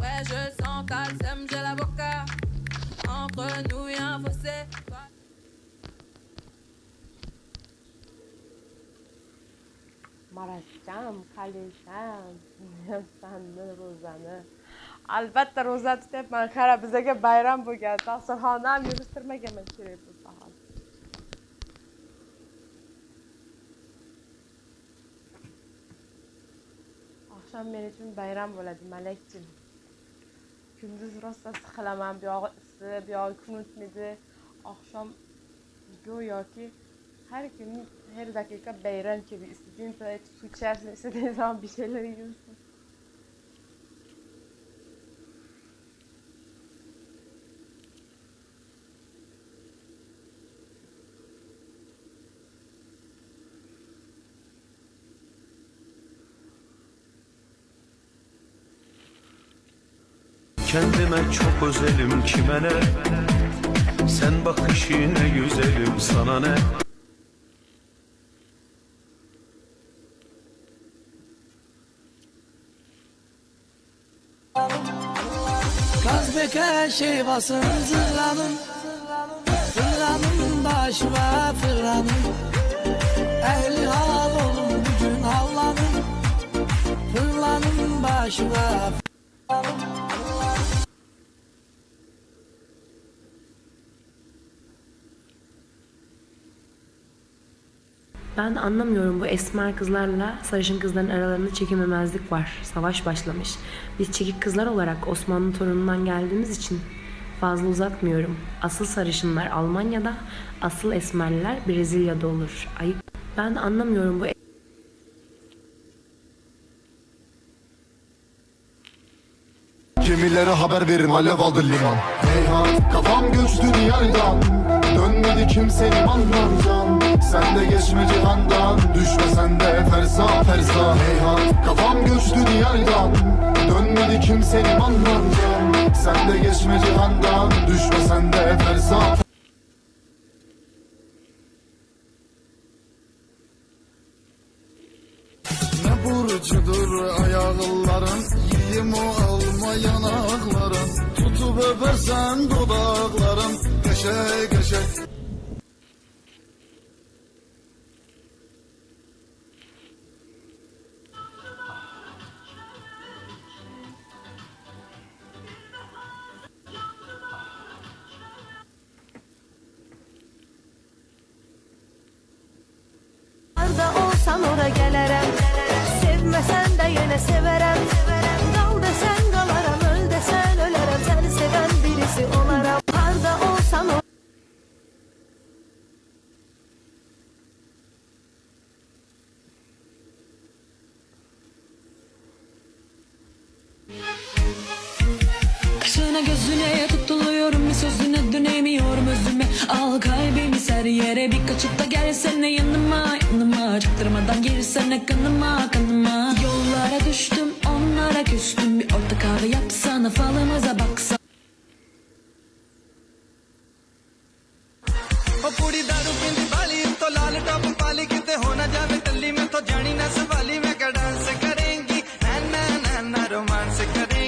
Ouais, je sens l'avocat. Entre nous, y'a un fossé. Maraşcam, kalisham, sanni ro'zani. Albatta ro'za tutyapman. Qara bizaga bayram bo'lgan. Dasturxonni ham yig'ishtirmaganman kerak bo'lsa ham. Oqshom men uchun bayram bo'ladi, Malakchim. Kunduz rosa siqilaman, buyog'i issiq, buyog'i kun o'tmaydi. Oqshom go'yoki her gün her dakika bayram gibi istediğin kadar su içersin, istediğin zaman bir şeyler yiyorsun. Kendime çok özelim kime ne Sen bakış yine güzelim sana ne Gaz beke şey basın zırlanın. Fırlanın başıma fırlanın. Ehli hal olun bugün havlanın Fırlanın başıma Ben anlamıyorum bu esmer kızlarla sarışın kızların aralarında çekememezlik var. Savaş başlamış. Biz çekik kızlar olarak Osmanlı torunundan geldiğimiz için fazla uzatmıyorum. Asıl sarışınlar Almanya'da, asıl esmerler Brezilya'da olur. Ayıp. Ben anlamıyorum bu Gemilere haber verin alev aldı liman Heyhat kafam göçtü diyardan Dönmedi kimse limandan can Sen de geçme cihandan. Düşme sen de fersa fersa Heyhat kafam göçtü diyardan. Dönmedi kimse limandan can Sen de geçme cihandan. Düşme sen de fersa Ne burcudur ayağların Yiyim o Tutup öpersen dudakların Geçe geçe Arda olsan ora gelerem. Sevmesen de yine severem gözüne Tutuluyorum bir sözüne dönemiyorum özüme. Al kalbimi ser yere bir kaçıp da gelsene yanıma. Yanıma Çaktırmadan girsene kanıma kanıma. Yollara düştüm onlara küstüm. Bir orta kahve yapsana falımıza baksana. ਉਹ ਕੁੜੀ ਦਾਰੂ ਪੀਂਦੀ ਵਾਲੀ ਤੋਂ ਲਾਲ ਟਾਪ ਪਾਲੀ ਕਿਤੇ ਹੋ ਨਾ ਜਾਵੇ ਤੱਲੀ ਮੈਂ ਤੋਂ ਜਾਣੀ ਨਾ ਸਵਾਲੀ ਮੈਂ ਕਿਹੜਾ ਡਾਂਸ ਕਰੇਂਗੀ? ਨਾ ਨਾ ਨਾ ਨਾ ਰੋਮਾਂਸ ਕਰੇ